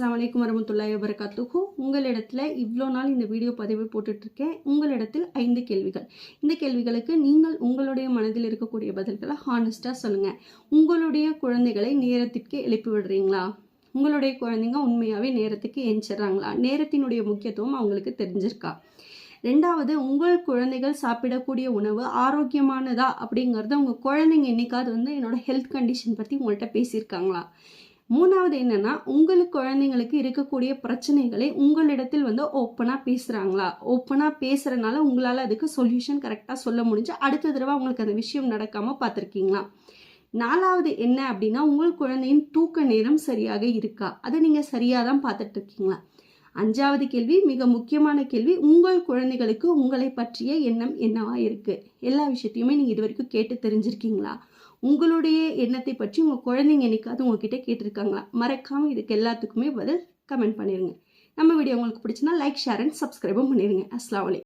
அஸ்ஸலாமு அலைக்கும் வரமத்துல்லாஹி வபரகாத்துஹு. உங்களிடத்தில் இவ்வளோ நாள் இந்த வீடியோ பதிவு போட்டுட்ருக்கேன். உங்களிடத்தில் ஐந்து கேள்விகள். இந்த கேள்விகளுக்கு நீங்கள் உங்களுடைய மனதில் இருக்கக்கூடிய பதில்களை ஹானஸ்ட்டாக சொல்லுங்கள் உங்களுடைய குழந்தைகளை நேரத்திற்கு எழுப்பி விடுறீங்களா? உங்களுடைய குழந்தைங்க உண்மையாகவே நேரத்துக்கு எஞ்சிடுறாங்களா நேரத்தினுடைய முக்கியத்துவம் அவங்களுக்கு தெரிஞ்சிருக்கா? ரெண்டாவது உங்கள் குழந்தைகள் சாப்பிடக்கூடிய உணவு ஆரோக்கியமானதா அப்படிங்கிறத உங்கள் குழந்தைங்க என்னைக்காவது வந்து என்னோட ஹெல்த் கண்டிஷன் பற்றி உங்கள்கிட்ட பேசியிருக்காங்களா? மூணாவது என்னன்னா உங்களுக்கு குழந்தைங்களுக்கு இருக்கக்கூடிய பிரச்சனைகளை உங்களிடத்தில் வந்து ஓப்பனாக பேசுகிறாங்களா ஓப்பனாக பேசுகிறனால உங்களால் அதுக்கு சொல்யூஷன் கரெக்டாக சொல்ல முடிஞ்சு அடுத்த தடவை உங்களுக்கு அந்த விஷயம் நடக்காமல் பார்த்துருக்கீங்களா? நாலாவது என்ன அப்படின்னா உங்கள் குழந்தையின் தூக்க நேரம் சரியாக இருக்கா? அதை நீங்கள் சரியாக தான் பார்த்துட்டு இருக்கீங்களா? அஞ்சாவது கேள்வி மிக முக்கியமான கேள்வி உங்கள் குழந்தைகளுக்கு உங்களை பற்றிய எண்ணம் என்னவா இருக்குது எல்லா விஷயத்தையுமே நீங்கள் இது வரைக்கும் கேட்டு தெரிஞ்சிருக்கீங்களா? உங்களுடைய எண்ணத்தை பற்றி உங்கள் குழந்தைங்க என்னைக்காவது உங்ககிட்ட கேட்டிருக்காங்களா? மறக்காமல் இதுக்கு எல்லாத்துக்குமே பதில் கமெண்ட் பண்ணிடுங்க நம்ம வீடியோ உங்களுக்கு பிடிச்சினா லைக் ஷேர் அண்ட் சப்ஸ்கிரைபும் பண்ணிடுங்க அஸ்லாம் வலைக்கம்